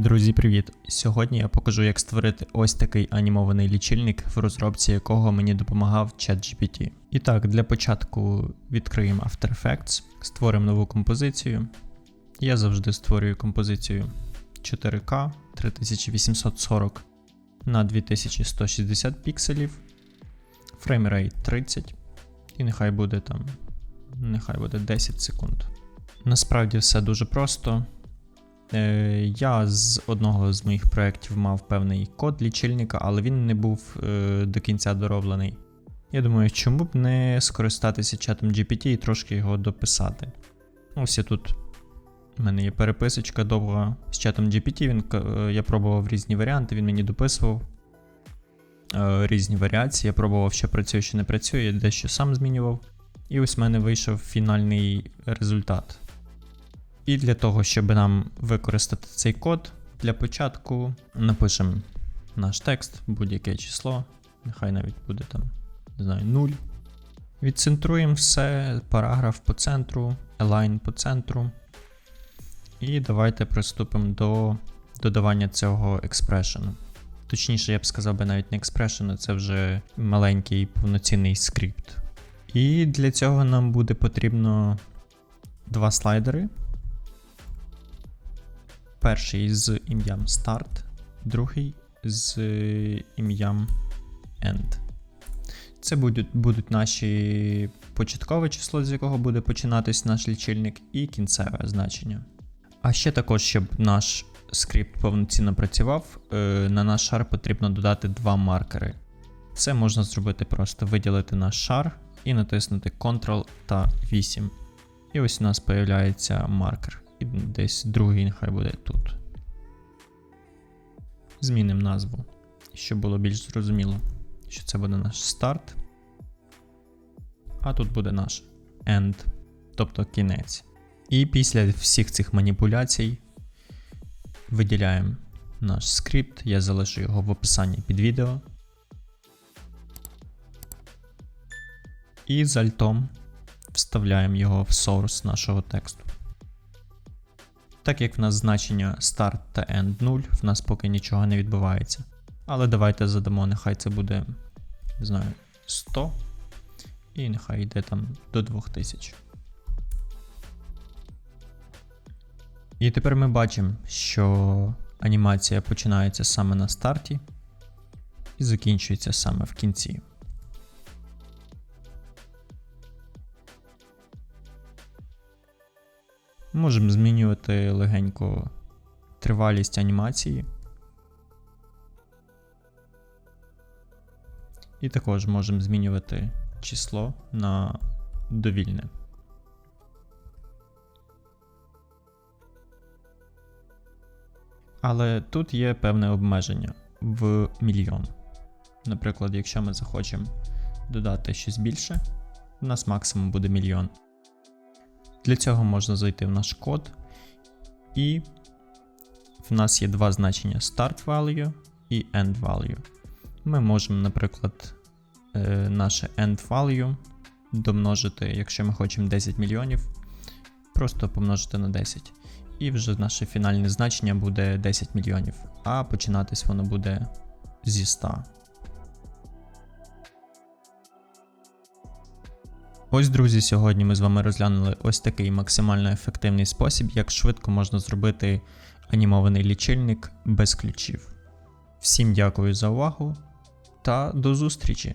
Друзі, привіт! Сьогодні я покажу, як створити ось такий анімований лічильник, в розробці якого мені допомагав ChatGPT. І так, для початку відкриємо After Effects, створимо нову композицію. Я завжди створюю композицію 4К 3840 на 2160 пікселів, фреймрейт 30, і нехай буде там, нехай буде 10 секунд. Насправді все дуже просто. Е, Я з одного з моїх проєктів мав певний код лічильника, але він не був е, до кінця дороблений. Я думаю, чому б не скористатися чатом GPT і трошки його дописати. Ось я тут. У мене є переписочка довга з чатом GPT. Він, е, я пробував різні варіанти, він мені дописував різні варіації. Я пробував, що працює, що не працює, дещо сам змінював. І ось в мене вийшов фінальний результат. І для того, щоб нам використати цей код, для початку напишемо наш текст, будь-яке число, нехай навіть буде там, не знаю, 0. Відцентруємо все, параграф по центру, align по центру. І давайте приступимо до додавання цього експрешену. Точніше, я б сказав би навіть не експрешену, це вже маленький повноцінний скрипт. І для цього нам буде потрібно два слайдери. Перший з ім'ям Start, другий з ім'ям End. Це будуть, будуть наші початкове число, з якого буде починатись наш лічильник, і кінцеве значення. А ще також, щоб наш скрипт повноцінно працював, е, на наш шар потрібно додати два маркери. Це можна зробити просто виділити наш шар і натиснути Ctrl та 8. І ось у нас з'являється маркер. І десь другий нехай буде тут. Змінимо назву, щоб було більш зрозуміло, що це буде наш старт. А тут буде наш end, тобто кінець. І після всіх цих маніпуляцій виділяємо наш скрипт. Я залишу його в описанні під відео. І з альтом вставляємо його в source нашого тексту. Так як в нас значення start та end 0, в нас поки нічого не відбувається. Але давайте задамо, нехай це буде, не знаю, 100. І нехай йде там до 2000. І тепер ми бачимо, що анімація починається саме на старті і закінчується саме в кінці. Можемо змінювати легенько тривалість анімації. І також можемо змінювати число на довільне. Але тут є певне обмеження в мільйон. Наприклад, якщо ми захочемо додати щось більше, у нас максимум буде мільйон. Для цього можна зайти в наш код, і в нас є два значення start value і end value. Ми можемо, наприклад, е, наше end value домножити, якщо ми хочемо 10 мільйонів, просто помножити на 10. І вже наше фінальне значення буде 10 мільйонів, а починатись воно буде зі 100. Ось, друзі, сьогодні ми з вами розглянули ось такий максимально ефективний спосіб, як швидко можна зробити анімований лічильник без ключів. Всім дякую за увагу та до зустрічі!